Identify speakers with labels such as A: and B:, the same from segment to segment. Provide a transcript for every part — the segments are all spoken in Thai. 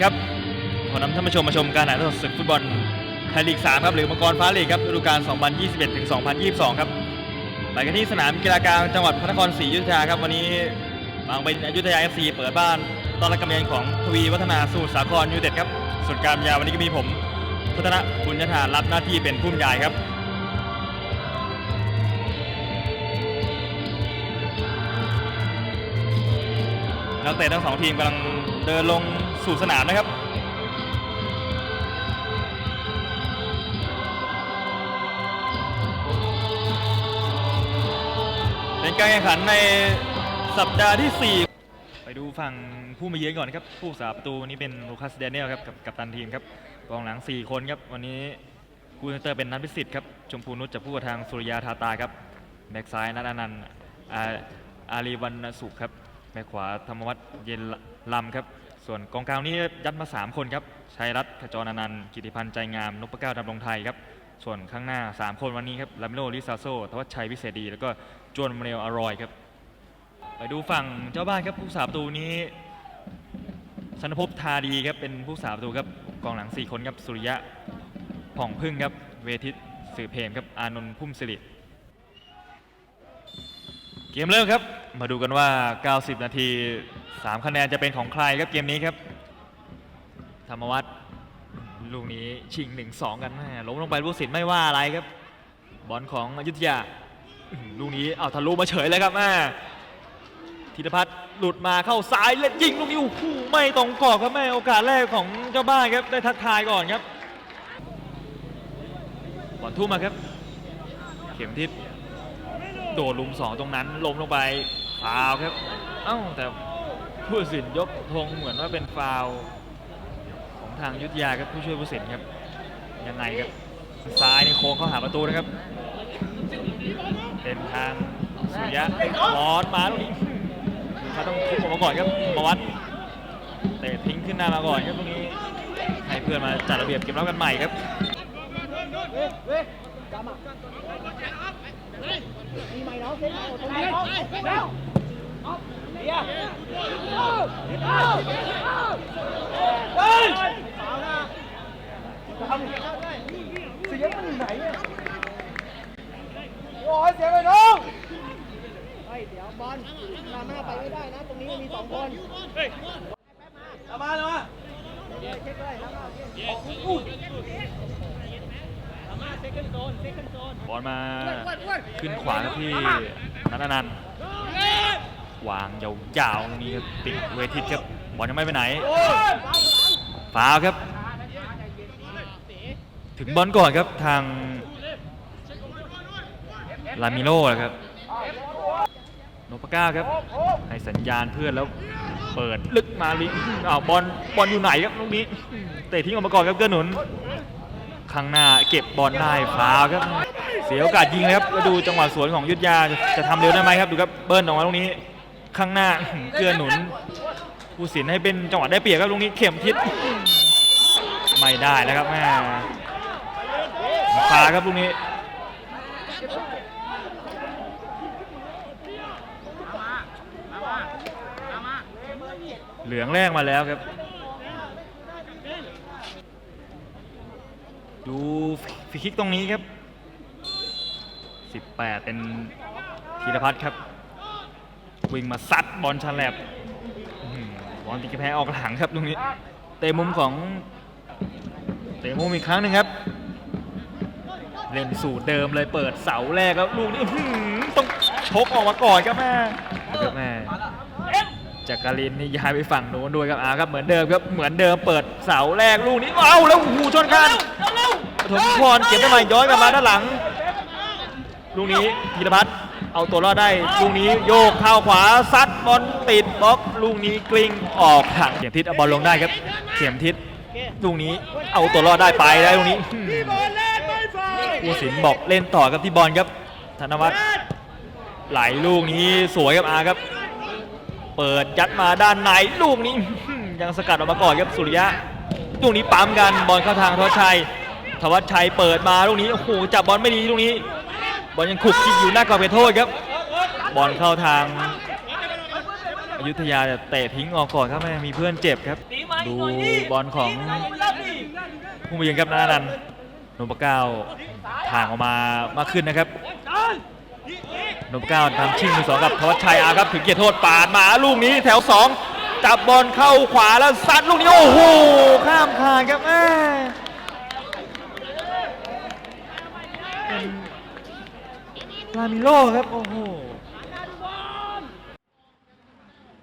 A: ดีครับ ขอนำท่านผู้ชมมาชมการถ่ายทอดสดศึกฟุตบอลไทยลีก 3 ครับ หรือมังกรฟ้าลีกครับฤดูกาล 2021 ถึง 2022 ครับไปกันที่สนามกีฬากลางจังหวัดพระนครศรีอยุธยาครับ วันนี้บางเป็นอยุธยา FC เปิดบ้านต้อนรับการเยือนของทวีวัฒนาสมุทรสาครยูเต็ดครับส่วนการยาวันนี้ก็มีผมพัฒนะบุญญาธารับหน้าที่เป็นผู้บรรยายครับนักเตะทั้งสองทีมกำลัง เดินลงสู่สนามนะครับ เป็นการแข่งขันในสัปดาห์ที่ 4 ไปดูฝั่งผู้มาเยือนก่อนครับ ผู้สาประตูวันนี้เป็นลูคัสเดเนียลครับกับกัปตันทีมครับกองหลัง 4 คนครับ วันนี้กูเซนเตอร์เป็นนัทพิสิทธิ์ครับ ชมพูนุชจะพูดกับทางสุริยาทาตาครับ แบ็กซ้ายนัทอนันต์อาอารีวันสุขครับแบ็กขวาธรรมวัฒน์เย็น ลำครับ ส่วนกองกลางนี้ยัดมา 3 คนครับชัยรัตน์ขจรอนันต์กิติพันธ์ใจงามนพเก้าดำรงไทยครับ ส่วนข้างหน้า 3 คนวันนี้ครับลามิโลลิซาโซทวัชชัยวิเศษดี แล้วก็จวนมเนลอรอยครับ ไปดูฝั่งเจ้าบ้านครับผู้สาประตูนี้ชนภพทาดีครับเป็นผู้สาประตูครับกองหลัง 4 คนครับสุริยะผ่องพึ่งครับเวทิตสืบเพมครับอานนท์พุ่มสิริ เกมเริ่มครับ มาดูกันว่า 90 นาที 3 คะแนนจะเป็นของใครครับเกมนี้ครับ ธรรมวัฒน์ลูกนี้ชิง 1-2 กันแม่ล้มลงไปผู้สินไม่ว่าอะไรครับ บอลของอยุธยา ลูกนี้เอาทะลุมาเฉยเลยครับแม่ธีรพัฒน์หลุดมาเข้าซ้ายเล่นยิงลูกนี้โอ้โหไม่ตรงกรอบครับแม่โอกาสแรกของเจ้าบ้านครับได้ทักทายก่อนครับบอลทุ่มมาครับ เข็มทิศโดดลุมสองตรงนั้นล้มลงไปฟาวครับ เอ้าแต่ผู้ตัดสินยกธงเหมือนว่าเป็นฟาวของทางยุทธยาครับผู้ช่วยผู้ตัดสินครับยังไงครับซ้ายนี่โค้งเข้าหาประตูนะครับ เป็นทางสุริยะลอดมาตรงนี้เขาต้องทุบออกมาก่อนครับมาวัดเตะทิ้งขึ้นหน้ามาก่อนครับตรงนี้ให้เพื่อนมาจัดระเบียบเก็บรับกันใหม่ครับ
B: เสียไปน้องเฮ้ยเดี๋ยวบอลหน้าไปไม่ได้นะตรงนี้มีสองคนเอามาเอามา
A: บอลมาขึ้นขวาครับที่นัทอนันวางยาวๆตรงนี้ครับติดเวทิตครับบอลยังไม่ไปไหนฟาวครับ ถึงบอลก่อนครับทางลามิโลนะครับโนปาก้าครับให้สัญญาณเพื่อนแล้วเปิดลึกมาลิอ้าวบอลบอลอยู่ไหนครับลูกนี้เตะทิ้งออกมาก่อนครับเกื้อหนุน ข้างหน้าเก็บบอลได้ฟาวครับ เสียโอกาสยิงเลยครับแล้วดูจังหวะสวนของยุทธยาจะทำเร็วได้ไหมครับดูครับเบิ้ลออกมาลูกนี้ ข้างหน้าเกื้อหนุนผู้สินให้เป็นจังหวะได้เปรียบครับลูกนี้เข็มทิศไม่ได้แล้วครับแม่ฟาครับลูกนี้เหลืองแรกมาแล้วครับ ดูฟรีคิกตรงนี้ครับ 18 เป็นธีรพัฒน์ครับ วิ่งมาซัดบอลฉลับบอลติดกระแพงออกหลังครับตรงนี้ เตะมุมของเตะมุมอีกครั้งหนึงครับ เล่นสูตรเดิมเลยเปิดเสาแรกแล้วลูกนี้ต้องชกออกมาก่อนครับแม่ครับแม่จักรินนี่ย้ายไปฝั่งโน้นด้วยครับอาครับเหมือนเดิมครับเหมือนเดิมเปิดเสาแรกลูกนี้เอาแล้วโอ้โหชนกัน ปฐมพรเก็บได้ใหม่ย้อนกลับมาด้านหลังลูกนี้ธีรพัฒน์เอาตัวรอดได้ลูกนี้โยกเข้าขวาซัดบอลติดบล็อกลูกนี้กลิ้งออกทางเข็มทิศเอาบอลลงได้ครับเข็มทิศลูกนี้เอาตัวรอดได้ไปได้ลูกนี้ผู้สินบอกเล่นต่อครับที่บอลครับธนวัฒน์ไหลลูกนี้สวยครับอาครับ เปิดยัดมาด้านในลูกนี้ยังสกัดออกมาก่อนครับสุริยะลูกนี้ปั๊มกันบอลเข้าทางทวัชชัย ทวัชชัยเปิดมาลูกนี้โอ้โหจับบอลไม่ดีลูกนี้ บอลยังขุกคิกอยู่หน้ากรอบเขตโทษครับ บอลเข้าทางอยุธยาแต่เตะทิ้งออกก่อนครับแม่มีเพื่อนเจ็บครับ ดูบอลของผู้มาเยือนครับนานันนพเก้าทางออกมามากขึ้นนะครับนพเก้าทำชิงมือสองกับทวัชชัยอาครับ ถึงเกียรติโทษปาดมาลูกนี้แถวสองจับบอลเข้าขวาแล้วซัดลูกนี้โอ้โหข้ามคานครับแม่เป็น ลามิโลครับโอ้โห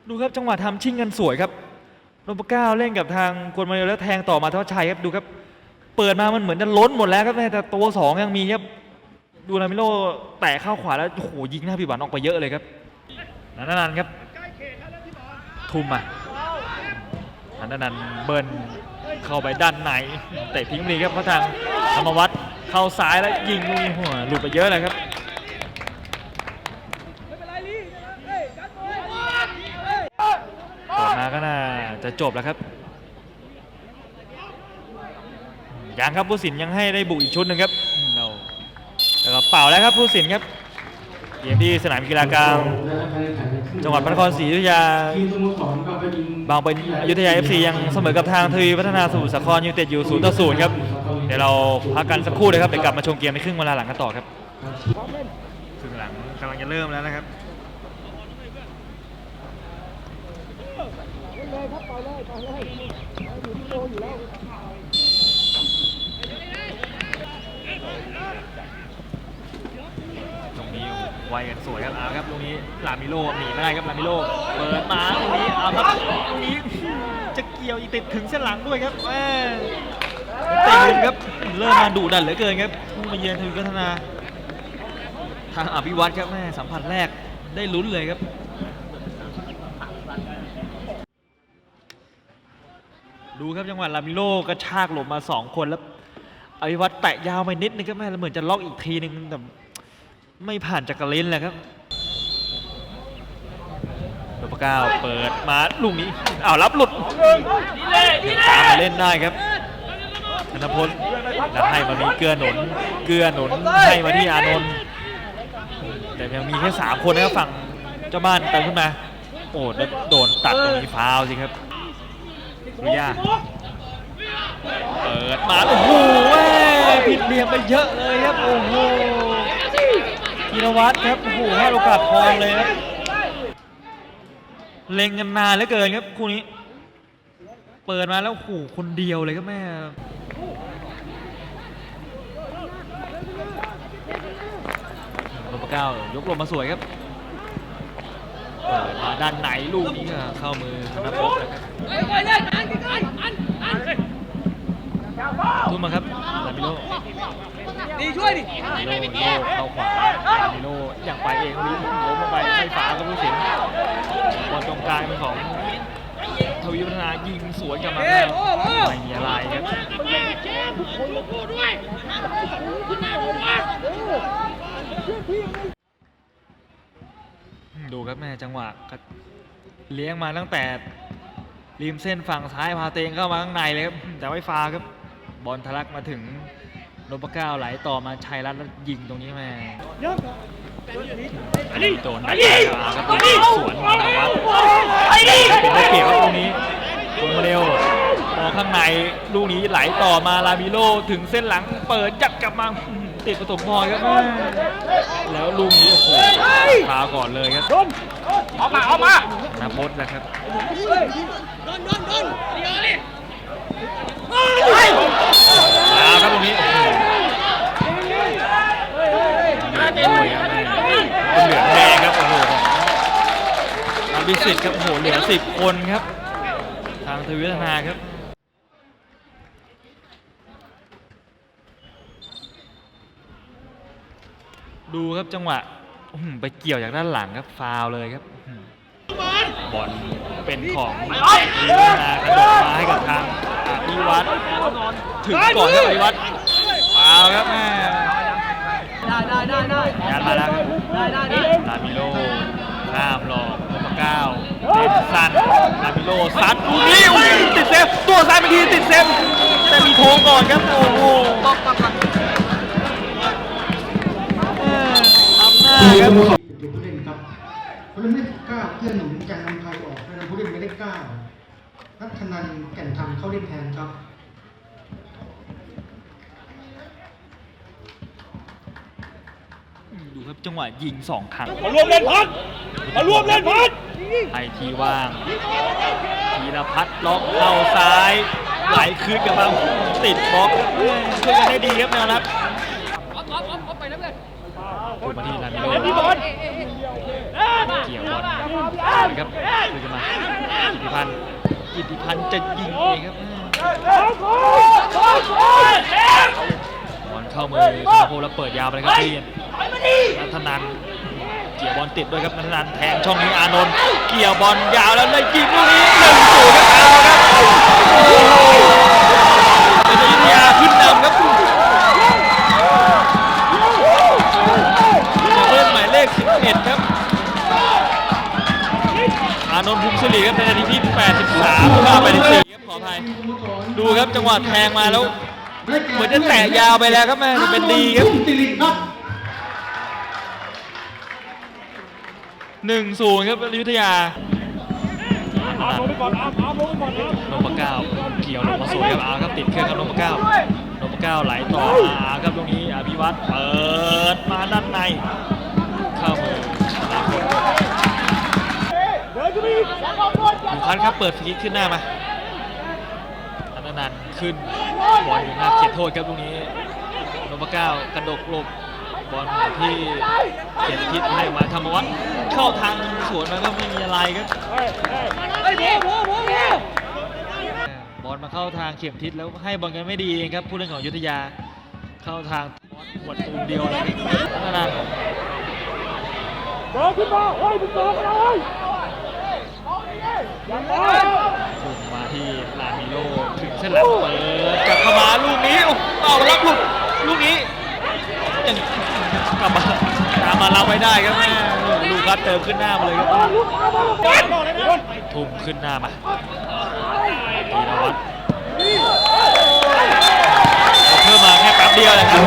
A: ดูครับจังหวะทำชิงกันสวยครับนพเก้าเล่นกับทางกวนมาเรลแล้วแทงต่อมาทวัชชัยครับดูครับ เปิดมามันเหมือนจะล้นหมดแล้วครับแต่ตัวสองยังมีครับดูนามิโลแตะเข้าขวาแล้วโอ้โหยิงหน้าพี่หวันออกไปเยอะเลยครับนันนันครับทุ่มมานันนันเบิร์นเข้าไปด้านในเตะทิ้งดีครับเพราะทางธรรมวัฒน์เข้าซ้ายแล้วยิงลูกหัวหลุดไปเยอะเลยครับ เปิดมาก็น่า จะจบแล้วครับยังครับผู้สินยังให้ได้บุกอีกชุดหนึ่งครับเราแล้วก็เป่าแล้วครับผู้สินครับเกมที่สนามกีฬากลางจังหวัดพระนครศรีอยุธยา
C: บางปะอิน
A: บาเป็นอยุธยา FC ยังเสมอกับทางทวีพัฒนาสมุทรสาครยูเต็ดอยู่0ต่อ0ครับเดี๋ยวเราพักกันสักครู่เลยครับเดี๋ยวกลับมาชมเกมในครึ่งเวลาหลังกันต่อครับครึ่งหลังกำลังจะเริ่มแล้วนะครับ
B: เลย ครับปล่อยเลยปล่อยเลยอยู่ที่โตอยู่แล้ว
A: ตรงนี้ไวกันสวยครับเอาครับตรงนี้ลามิโลหนีไม่ได้ครับลามิโลเปิดมาตรงนี้เอาครับตรงนี้จะเกี่ยวอีกติดถึงเส้นหลังด้วยครับแม่เตะมุมครับเริ่มมาดุดันเหลือเกินครับผู้มาเยือนทวีพัฒนา ทางอภิวัตครับแม่สัมผัสแรกได้ลุ้นเลยครับ ดูครับจังหวะลามิโลกระชากหลบมาสองคนแล้วอภิวัตแตะยาวไปนิดนึงครับแม่แล้วเหมือนจะล็อกอีกทีนึงแต่ไม่ผ่านจักรเลนเลยครับโดปเก้าเปิดมาลูกนี้อ้าวรับหลุดตามเล่นได้ครับธนพลแล้วให้มามีเกื้อหนุน เกื้อหนุนให้มาที่อานนท์แต่ยังมีแค่สามคนนะครับฝั่งเจ้าบ้านเติมขึ้นมา โอ้โดนตัดตรงนี้ฟาวสิครับ ริยาเปิดมาโอ้โหแม่ผิดเหลี่ยมไปเยอะเลยครับโอ้โหธีรวัตรครับโอ้โหให้โอกาสทองเลยครับเล็งกันนานเหลือเกินครับคู่นี้ เปิดมาแล้วโอ้โหคนเดียวเลยครับแม่ลมเก้ายกลงมาสวยครับ เปิดมาด้านไหนลูกนี้ก็เข้ามือธนภพนะครับทุ่มมาครับลามิโล
B: ดีช่วยดิ
A: มิโลมิโลเข้าขวามิโลอยากไปเองวิล้มลงไปไม่ฝาก็ผู้สินบอลตรงกลางเป็นของทวีวัฒนายิงสวนกลับมาแล้วไม่มีอะไรครับ ดูครับแม่จังหวะเลี้ยงมาตั้งแต่ริมเส้นฝั่งซ้ายพาเตงเข้ามาข้างในเลยครับแต่ไม่ฟาครับบอลทะลักมาถึงนพเก้าไหลต่อมาชัยรัตน์แล้วยิงตรงนี้แม่อันนี้โดนได้ครับตรงนี้สวนมาวัดเป็นได้เกี่ยวครับตรงนี้ลงมาเร็วมองข้างในลูกนี้ไหลต่อมาลามิโลถึงเส้นหลังเปิดยัดกลับมา ติดประตูพลอยครับแม่แล้วลูกนี้โอ้โหพาก่อนเลยครับ
B: ออกมาออกมา
A: นาพจน์นะครับ
B: โดนโดนโดนเดี๋ยวดิ
A: มาครับตรงนี้โอ้โหเหลืองด้วยครับแม่เหลืองแดงครับโอ้โหทางพิสิทธิ์ครับโอ้โหเหลือสิบคนครับ ทางทวีวัฒนาครับ ดูครับจังหวะอื้อหือไปเกี่ยวจากด้านหลังครับฟาวล์เลยครับอื้อหือบอลเป็นของทวีวัฒนา กระโดดมาให้กับทางอภิวัตรถึงก่อนครับอภิวัตรฟาวล์ครับแม่
B: ได้ได้ได้ได้
A: งานมาแล้วครับ
B: ได้ได้ได้
A: ลามิโลข้ามหลอกโลมาเก้าเล่นสั้นลามิโลซัดลูกนี้อุ้ยติดเซฟตัวซ้ายไปทีติดเซฟแต่มีโทงก่อนครับโอ้โห
B: ปักปักปัก
A: เอ ครับ
C: โมสรอยู่ผู้เล่นครับผู้เล่นไม่ได้เก้าเพื่อนหนุนการนำไทยออกนำผู้เล่นไม่ได้เก้านัทนันแก่นธรรมเข้าเล่นแทนครับ
A: ดูครับจังหวะยิงสองครั้ง
D: มารวมเล่นพัดมารวมเล่นพัด
A: ไอทีว่างธีรพัฒน์ล็อกเข้าซ้ายไหลคืนกลับมาติดบล็อกช่วยกันได้ดีครับแนวรับ มาที่ลามิโลเกี่ยวบอลนะครับคืนกันมากิติพันธ์กิติพันธ์จะยิงเองครับบอลเข้ามือธนพลแล้วเปิดยาวไปครับเรียนนัทนันเกี่ยวบอลติดด้วยครับนัทนันแทงช่องนี้อานนท์เกี่ยวบอลยาวแล้วเลยยิงลูกนี้หนึ่งศูนย์ครับเอาครับโอ้โหเป็นอยุธยาขึ้นนำครั นนท์ภูมิสิริครับในนาทีที่ 83เข้าไปที่4ครับขออภัยดูครับจังหวะแทงมาแล้วเหมือนจะแตะยาวไปแล้วครับแม่เป็นดีครับ
C: สิริครับ
A: หนึ่งศูนย์ครับอยุธยา
D: อาลงไปก่อนอาอาลงไปก่อนอา
A: โนปะเก้าเกี่ยวลงมาสวยครับอาครับติดเครื่องครับโนปะเก้าโนปะเก้าไหลต่ออาครับตรงนี้อภิวัตรเปิดมาด้านใน
D: ดู
A: คันครับเปิดฟรีขึ้นหน้ามาอันนันขึ้นบอลอยู่หน้าเขตโทษครับตรงนี้โนปะเก้ากระดกหลบบอลที่เขตทิศให้มาธรรมวัฒน์เข้าทางสวนมาก็ไม่มีอะไรครับบอลมาเข้าทางเข็มทิศแล้วให้บอลกันไม่ดีเองครับผู้เล่นของยุทธยาเข้าทางบอลหวดตูมเดียวเลยนั่นนั่น
D: เดินขึ้นมาเฮ้ยมึงเดินมาเลยอย่าไป
A: ถูกมาที่ลามิโลถึงเส้นหลังเปิดกลับเข้ามาลูกนี้เอารับลุดลูกนี้ยังกลับมาตามมาเราไม่ได้ครับแม่ลูกคัสเติมขึ้นหน้ามาเลยครับทุ่มขึ้นหน้ามาธีรวัตรเพิ่มมาแค่แป๊บเดียวเลย
C: ครับ